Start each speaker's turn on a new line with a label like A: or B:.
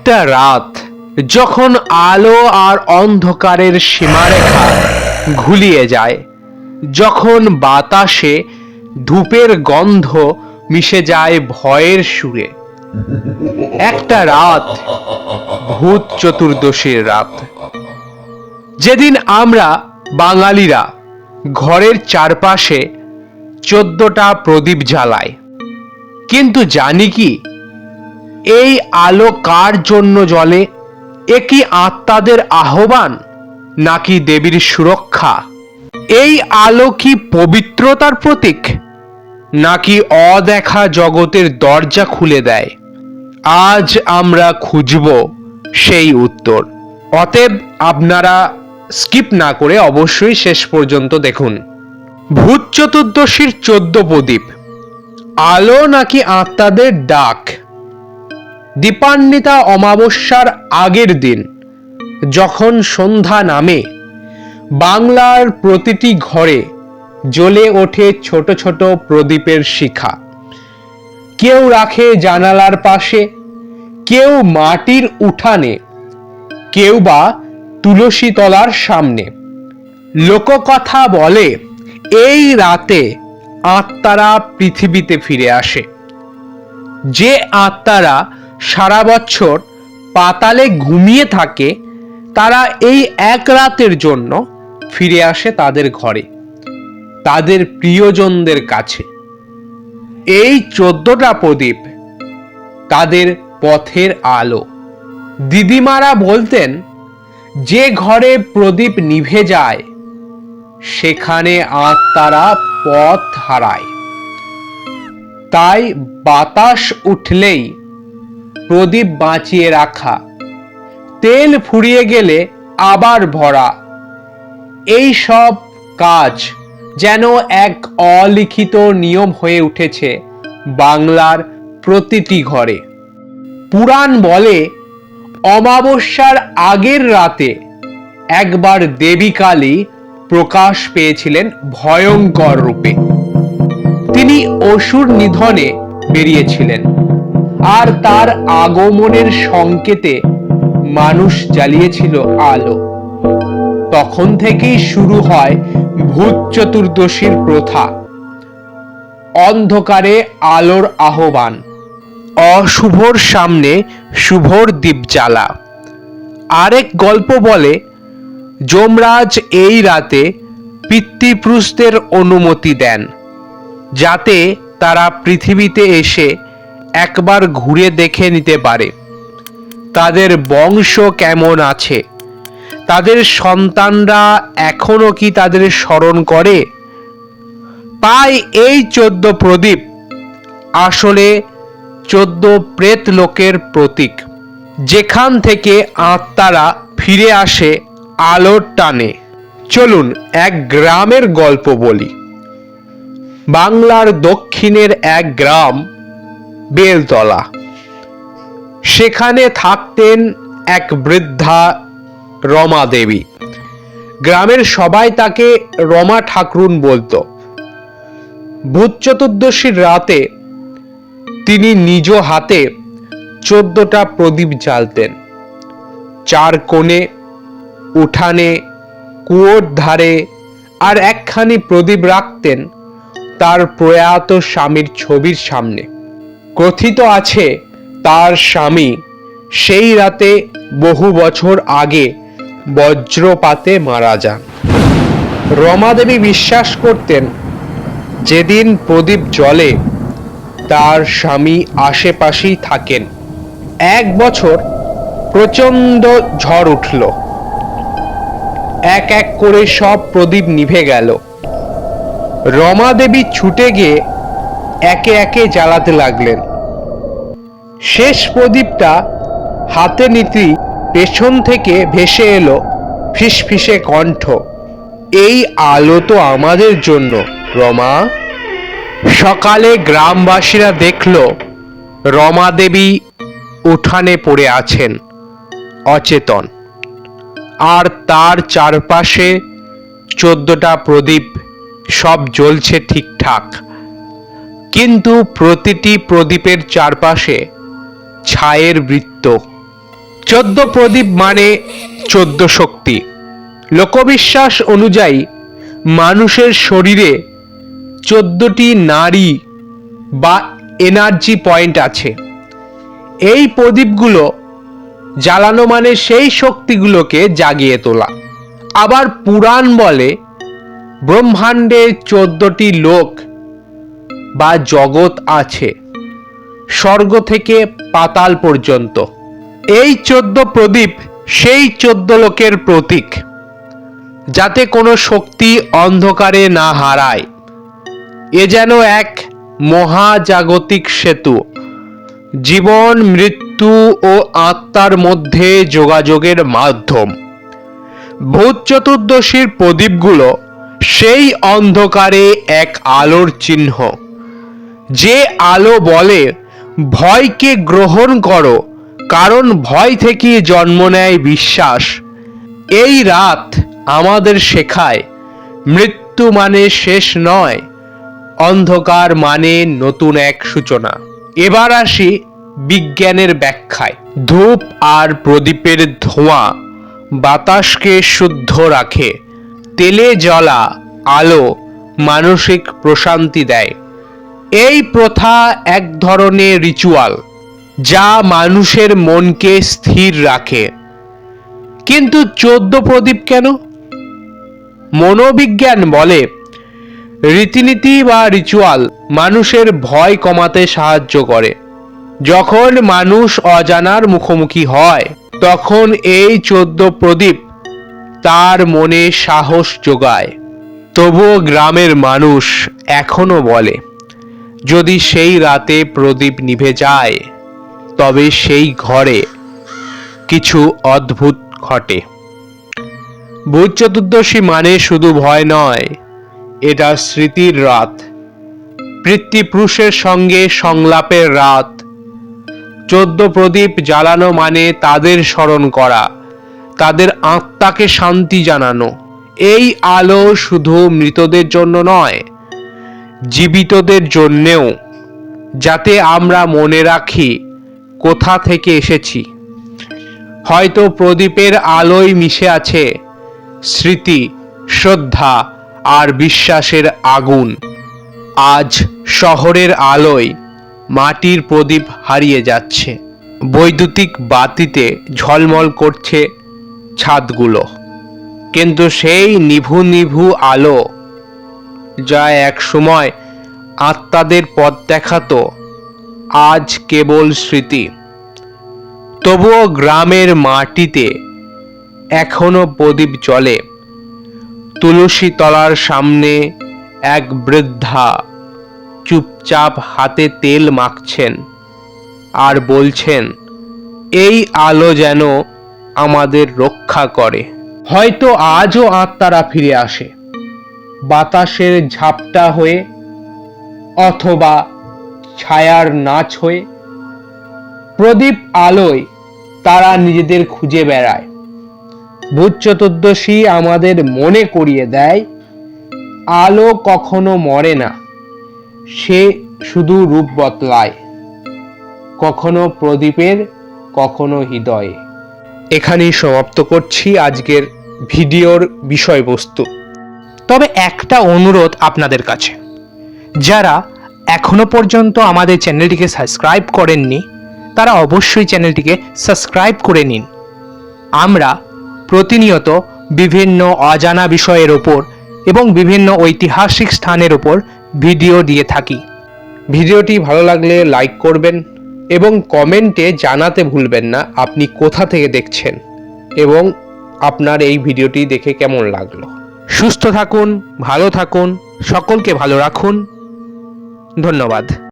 A: একটা রাত যখন আলো আর অন্ধকারের সীমারেখা ঘুলিয়ে যায়, যখন বাতাসে ধূপের গন্ধ মিশে যায় ভয়ের সুরে। একটা রাত ভূত চতুর্দশীর রাত। যেদিন আমরা বাঙালিরা ঘরের চারপাশে চোদ্দটা প্রদীপ জ্বালায় কিন্তু জানি কি এই আলো কার জন্য জ্বলে? এ কি আত্মাদের আহ্বান, নাকি দেবীর সুরক্ষা? এই আলো কি পবিত্রতার প্রতীক, নাকি অদেখা জগতের দরজা খুলে দেয়? আজ আমরা খুঁজব সেই উত্তর। অতএব আপনারা স্কিপ না করে অবশ্যই শেষ পর্যন্ত দেখুন। ভূত চতুর্দশীর চোদ্দ প্রদীপ। আলো নাকি আত্মাদের ডাক? দীপান্বিতা অমাবস্যার আগের দিন, যখন সন্ধ্যা নামে, বাংলার প্রতিটি ঘরে জ্বলে ওঠে ছোট ছোট প্রদীপের শিখা। কেউ রাখে জানালার পাশে, কেউ মাটির উঠানে, কেউ বা তুলসী তলার সামনে। লোককথা বলে, এই রাতে আত্মারা পৃথিবীতে ফিরে আসে। যে আত্মারা সারা বছর পাতালে ঘুমিয়ে থাকে, তারা এই এক রাতের জন্য ফিরে আসে তাদের ঘরে, তাদের প্রিয়জনদের কাছে। এই চোদ্দটা প্রদীপ তাদের পথের আলো। দিদিমারা বলতেন, যে ঘরে প্রদীপ নিভে যায়, সেখানে আত্মারা পথ হারায়। তাই বাতাস উঠলেই প্রদীপ বাঁচিয়ে রাখা। তেল ফুরিয়ে গেলে আবার ভরা। এই সব কাজ যেন এক অলিখিত নিয়ম হয়ে উঠেছে বাংলার প্রতিটি ঘরে। পুরাণ বলে, অমাবস্যার আগের রাতে একবার দেবী কালী প্রকাশ পেয়েছিলেন ভয়ঙ্কর রূপে। তিনি অসুর নিধনে বেরিয়েছিলেন। আর তার আগমনের সংকেতে মানুষ জ্বালিয়েছিল আলো। তখন থেকেই শুরু হয় ভূত চতুর্দশীর প্রথা। অন্ধকারে আলোর আহ্বান, অশুভর সামনে শুভর দ্বীপ জ্বালা আরেক গল্প বলে, যমরাজ এই রাতে পিতৃপুরুষদের অনুমতি দেন, যাতে তারা পৃথিবীতে এসে একবার ঘুরে দেখে নিতে পারে। তাদের বংশ কেমন আছে? তাদের সন্তানরা এখনও কি তাদের স্মরণ করে? তাই এই চোদ্দ প্রদীপ। আসলে চোদ্দ প্রেত লোকের প্রতীক। যেখান থেকে আত্মারা ফিরে আসে, আলোর টানে। চলুন এক গ্রামের গল্প বলি। বাংলার দক্ষিণের এক গ্রাম বেলতলা। সেখানে থাকতেন এক বৃদ্ধা রমা দেবী। গ্রামের সবাই তাকে রমা ঠাকরুন বলতো। ভূত চতুর্দশীর রাতে তিনি নিজ হাতে চোদ্দটা প্রদীপ জ্বালতেন। চার কোণে, উঠানে, কুয়োর ধারে আর একখানি প্রদীপ রাখতেন তার প্রয়াত স্বামীর ছবির সামনে। কথিত আছে তার স্বামী। সেই রাতে বহু বছর আগে বজ্রপাতে মারা যান। রমাদেবী বিশ্বাস করতেন, যেদিন প্রদীপ জ্বলে তার স্বামী আশেপাশেই থাকেন। এক বছর প্রচণ্ড ঝড় উঠল। এক এক করে সব প্রদীপ নিভে গেল। রমা দেবী ছুটে গিয়ে একে একে জ্বালাতে লাগলেন। শেষ প্রদীপটা হাতে নিতেই পেছন থেকে ভেসে এলো ফিসফিসে কণ্ঠ। এই আলো তো আমাদের জন্য, রমা। সকালে গ্রামবাসীরা দেখল রমা দেবী উঠানে পড়ে আছেন, অচেতন। আর তার চারপাশে চোদ্দটা প্রদীপ সব জ্বলছে ঠিকঠাক। কিন্তু প্রতিটি প্রদীপের চারপাশে ছায়ের বৃত্ত। চোদ্দ প্রদীপ মানে চোদ্দ শক্তি। লোকবিশ্বাস অনুযায়ী মানুষের শরীরে চোদ্দটি নারী বা এনার্জি পয়েন্ট আছে। এই প্রদীপগুলো জ্বালানো মানে সেই শক্তিগুলোকে জাগিয়ে তোলা। আবার পুরাণ বলে ব্রহ্মাণ্ডে চোদ্দটি লোক বা জগৎ আছে। স্বর্গ থেকে পাতাল পর্যন্ত। এই চোদ্দ প্রদীপ সেই চোদ্দ লোকের প্রতীক। যাতে কোনো শক্তি অন্ধকারে না হারায়। এ যেন এক মহাজাগতিক সেতু। জীবন, মৃত্যু ও আত্মার মধ্যে যোগাযোগের মাধ্যম। ভূত চতুর্দশীর প্রদীপগুলো সেই অন্ধকারে এক আলোর চিহ্ন। যে আলো বলে ভয়কে গ্রহণ করো, কারণ ভয় থেকে জন্ম নেয় বিশ্বাস। এই রাত আমাদের শেখায়, মৃত্যু মানে শেষ নয়, অন্ধকার মানে নতুন এক সূচনা। এবার আসি বিজ্ঞানের ব্যাখ্যায়। ধূপ আর প্রদীপের ধোঁয়া বাতাসকে শুদ্ধ রাখে, তেলে জ্বলা আলো মানসিক প্রশান্তি দেয়। এই প্রথা এক ধরনের রিচুয়াল যা মানুষের মনকে স্থির রাখে। কিন্তু চোদ্দ প্রদীপ কেন? মনোবিজ্ঞান বলে, রীতিনীতি বা রিচুয়াল মানুষের ভয় কমাতে সাহায্য করে। যখন মানুষ অজানার মুখোমুখি হয়, তখন এই চোদ্দ প্রদীপ তার মনে সাহস যোগায়। তবুও গ্রামের মানুষ এখনও বলে যদি সেই রাতে প্রদীপ নিভে যায়, তবে সেই ঘরে কিছু অদ্ভুত ঘটে। ভূত চতুর্দশী মানে শুধু ভয় নয়, এটা স্মৃতির রাত। পিতৃপুরুষের সঙ্গে সংলাপের রাত। চোদ্দ প্রদীপ জ্বালানো মানে তাদের স্মরণ করা, তাদের আত্মাকে শান্তি জানানো। এই আলো শুধু মৃতদের জন্য নয় জীবিতদের জন্যেও, যাতে আমরা মনে রাখি কোথা থেকে এসেছি। হয়তো প্রদীপের আলোয় মিশে আছে স্মৃতি, শ্রদ্ধা আর বিশ্বাসের আগুন। আজ শহরের আলোয় মাটির প্রদীপ হারিয়ে যাচ্ছে। বৈদ্যুতিক বাতিতে ঝলমল করছে ছাদগুলো। কিন্তু সেই নিভু নিভু আলো যা এক সময় আত্মাদের পথ দেখাতো, আজ কেবল স্মৃতি। তবুও গ্রামের মাটিতে এখনও প্রদীপ জ্বলে। তুলসী তলার সামনে এক বৃদ্ধা চুপচাপ হাতে তেল মাখছেন আর বলছেন, এই আলো যেন আমাদের রক্ষা করে। হয়তো আজও আত্মারা ফিরে আসে। বাতাসের ঝাপটা হয়ে অথবা ছায়ার নাচ হয়ে প্রদীপ আলোয় তারা নিজেদের খুঁজে বেড়ায়। ভূত চতুর্দশী আমাদের মনে করিয়ে দেয়, আলো কখনো মরে না, সে শুধু রূপ বদলায়, কখনো প্রদীপের, কখনো হৃদয়ে। এখানেই সমাপ্ত করছি আজকের ভিডিওর বিষয়বস্তু। তবে একটা অনুরোধ আপনাদের কাছে। যারা এখনও পর্যন্ত আমাদের চ্যানেলটিকে সাবস্ক্রাইব করেননি, তারা অবশ্যই চ্যানেলটিকে সাবস্ক্রাইব করে নিন। আমরা প্রতিনিয়ত বিভিন্ন অজানা বিষয়ের ওপর এবং বিভিন্ন ঐতিহাসিক স্থানের ওপর ভিডিও দিয়ে থাকি। ভিডিওটি ভালো লাগলে লাইক করবেন এবং কমেন্টে জানাতে ভুলবেন না আপনি কোথা থেকে দেখছেন এবং আপনার এই ভিডিওটি দেখে কেমন লাগল। সুস্থ থাকুন ভালো থাকুন সকলকে ভালো রাখুন। ধন্যবাদ।